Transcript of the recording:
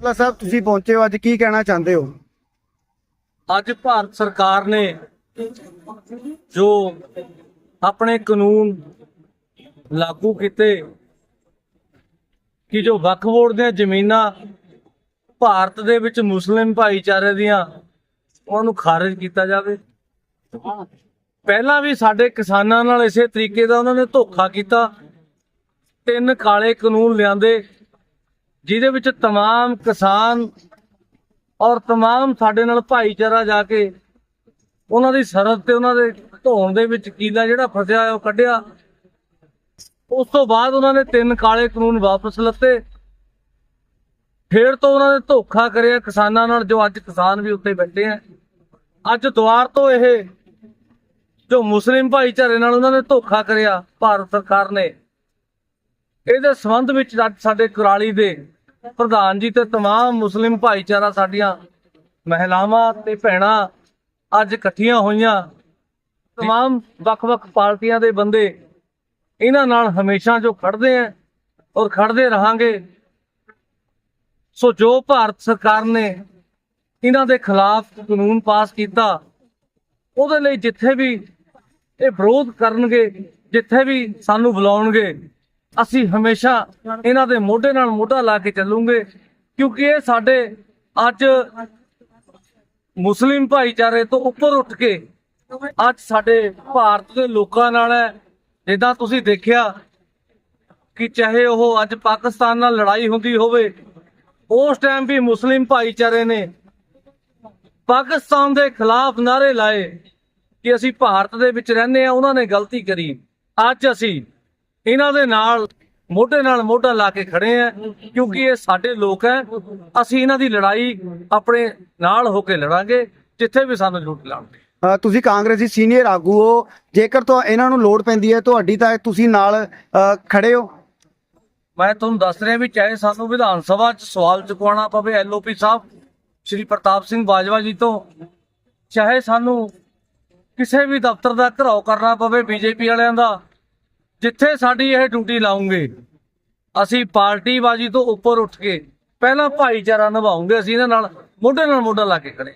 ਬਾਦਲ ਸਾਹਿਬ, ਤੁਸੀਂ ਪਹੁੰਚੇ ਹੋ, ਅੱਜ ਕੀ ਕਹਿਣਾ ਚਾਹੁੰਦੇ ਹੋ? ਅੱਜ ਭਾਰਤ ਸਰਕਾਰ ਨੇ ਜੋ ਆਪਣੇ ਕਾਨੂੰਨ ਲਾਗੂ ਕੀਤੇ ਕਿ ਜੋ ਵਕਫ ਬੋਰਡ ਦੀਆਂ ਜ਼ਮੀਨਾਂ ਭਾਰਤ ਦੇ ਵਿੱਚ ਮੁਸਲਿਮ ਭਾਈਚਾਰੇ ਦੀਆਂ, ਉਹਨਾਂ ਨੂੰ ਖਾਰਜ ਕੀਤਾ ਜਾਵੇ। ਪਹਿਲਾਂ ਵੀ ਸਾਡੇ ਕਿਸਾਨਾਂ ਨਾਲ ਇਸੇ ਤਰੀਕੇ ਦਾ ਉਹਨਾਂ ਨੇ ਧੋਖਾ ਕੀਤਾ। ਤਿੰਨ ਕਾਲੇ ਕਾਨੂੰਨ ਲਿਆਂਦੇ। ਜਿਹਦੇ ਵਿੱਚ तमाम ਕਿਸਾਨ ਔਰ तमाम ਸਾਡੇ ਨਾਲ ਭਾਈਚਾਰਾ ਜਾ ਕੇ ਉਹਨਾਂ ਦੀ ਸਰਹੱਦ ਤੇ ਉਹਨਾਂ ਦੇ ਧੋਣ ਦੇ ਵਿੱਚ ਕੀਲਾ ਜਿਹੜਾ ਫਸਿਆ ਹੋਇਆ ਉਹ ਕੱਢਿਆ ਉਸ ਤੋਂ ਬਾਅਦ ਉਹਨਾਂ ਨੇ ਤਿੰਨ ਕਾਲੇ ਕਾਨੂੰਨ ਵਾਪਸ ਲੱਤੇ ਫਿਰ ਤੋਂ ਉਹਨਾਂ ਨੇ ਧੋਖਾ ਕਰਿਆ ਕਿਸਾਨਾਂ ਨਾਲ ਜੋ ਅੱਜ ਕਿਸਾਨ ਵੀ ਉੱਤੇ ਬੈਠੇ ਆ ਅੱਜ ਦੁਆਰ ਤੋਂ ਇਹ ਜੋ ਮੁਸਲਿਮ ਭਾਈਚਾਰੇ ਨਾਲ ਉਹਨਾਂ ਨੇ ਧੋਖਾ ਕਰਿਆ ਭਾਰਤ ਸਰਕਾਰ ਨੇ ਇਹਦੇ ਸੰਬੰਧ ਵਿੱਚ ਅੱਜ ਸਾਡੇ ਕੁਰਾਲੀ ਦੇ ਪ੍ਰਧਾਨ ਜੀ ਤੇ तमाम ਮੁਸਲਿਮ ਭਾਈਚਾਰਾ ਸਾਡੀਆਂ ਮਹਿਲਾਵਾਂ ਤੇ ਭੈਣਾਂ ਅੱਜ ਇਕੱਠੀਆਂ ਹੋਈਆਂ तमाम ਵੱਖ-ਵੱਖ ਪਾਰਟੀਆਂ ਦੇ ਬੰਦੇ ਇਹਨਾਂ ਨਾਲ ਹਮੇਸ਼ਾ ਜੋ ਖੜਦੇ ਆ ਔਰ ਖੜਦੇ ਰਹਾਂਗੇ ਸੋ ਜੋ ਭਾਰਤ ਸਰਕਾਰ ਨੇ ਇਹਨਾਂ ਦੇ ਖਿਲਾਫ ਕਾਨੂੰਨ ਪਾਸ ਕੀਤਾ ਉਹਦੇ ਲਈ ਜਿੱਥੇ ਵੀ ਇਹ ਵਿਰੋਧ ਕਰਨਗੇ ਜਿੱਥੇ ਵੀ ਸਾਨੂੰ ਬੁਲਾਉਣਗੇ ਅਸੀਂ ਹਮੇਸ਼ਾ ਇਹਨਾਂ ਦੇ ਮੋਢੇ ਨਾਲ ਮੋਢਾ ਲਾ ਕੇ ਚੱਲੂਗੇ, ਕਿਉਂਕਿ ਇਹ ਸਾਡੇ ਅੱਜ ਮੁਸਲਿਮ ਭਾਈਚਾਰੇ ਤੋਂ ਉੱਪਰ ਉੱਠ ਕੇ ਅੱਜ ਸਾਡੇ ਭਾਰਤ ਦੇ ਲੋਕਾਂ ਨਾਲ ਹੈ। ਜਿੱਦਾਂ ਤੁਸੀਂ ਦੇਖਿਆ ਕਿ ਚਾਹੇ ਉਹ ਅੱਜ ਪਾਕਿਸਤਾਨ ਨਾਲ ਲੜਾਈ ਹੁੰਦੀ ਹੋਵੇ, ਉਸ ਟਾਈਮ ਵੀ ਮੁਸਲਿਮ ਭਾਈਚਾਰੇ ਨੇ ਪਾਕਿਸਤਾਨ ਦੇ ਖਿਲਾਫ ਨਾਰੇ ਲਾਏ ਕਿ ਅਸੀਂ ਭਾਰਤ ਦੇ ਵਿੱਚ ਰਹਿੰਦੇ ਆ ਉਹਨਾਂ ਨੇ ਗਲਤੀ ਕਰੀ। ਅੱਜ ਅਸੀਂ ਇਹਨਾਂ ਦੇ ਨਾਲ ਮੋਢੇ ਨਾਲ ਮੋਢਾ ਲਾ ਕੇ ਖੜੇ ਆ ਕਿਉਂਕਿ ਇਹ ਸਾਡੇ ਲੋਕ ਹੈ ਅਸੀਂ ਇਹਨਾਂ ਦੀ ਲੜਾਈ ਆਪਣੇ ਨਾਲ ਹੋ ਕੇ ਲੜਾਂਗੇ ਜਿੱਥੇ ਵੀ ਸਾਨੂੰ ਜ਼ਰੂਰਤ ਲਾਉਣਗੇ ਤੁਸੀਂ ਕਾਂਗਰਸੀ ਸੀਨੀਅਰ ਆਗੂ ਹੋ। ਜੇਕਰ ਤੋਂ ਇਹਨਾਂ ਨੂੰ ਲੋੜ ਪੈਂਦੀ ਹੈ ਤੁਹਾਡੀ ਤਾਂ ਤੁਸੀਂ ਨਾਲ ਖੜੇ ਹੋ। ਮੈਂ ਤੁਹਾਨੂੰ ਦੱਸ ਰਿਹਾ ਵੀ ਚਾਹੇ ਸਾਨੂੰ ਵਿਧਾਨ ਸਭਾ 'ਚ ਸਵਾਲ ਚੁਕਵਾਉਣਾ ਪਵੇ ਐਲਓਪੀ ਸਾਹਿਬ ਸ਼੍ਰੀ ਪ੍ਰਤਾਪ ਸਿੰਘ ਬਾਜਵਾ ਜੀ ਤੋਂ ਚਾਹੇ ਸਾਨੂੰ ਕਿਸੇ ਵੀ ਦਫ਼ਤਰ ਦਾ ਘਰਾਓ ਕਰਨਾ ਪਵੇ ਬੀਜੇਪੀ ਵਾਲਿਆਂ ਦਾ ਜਿੱਥੇ ਸਾਡੀ ਇਹ ਡਿਊਟੀ ਲਾਉਂਗੇ, ਅਸੀਂ ਪਾਰਟੀਬਾਜ਼ੀ ਤੋਂ ਉੱਪਰ ਉੱਠ ਕੇ ਪਹਿਲਾਂ ਭਾਈਚਾਰਾ ਨਿਭਾਉਂਗੇ, ਅਸੀਂ ਇਹਨਾਂ ਨਾਲ ਮੋਢੇ ਨਾਲ ਮੋਢਾ ਲਾ ਕੇ ਖੜੇ।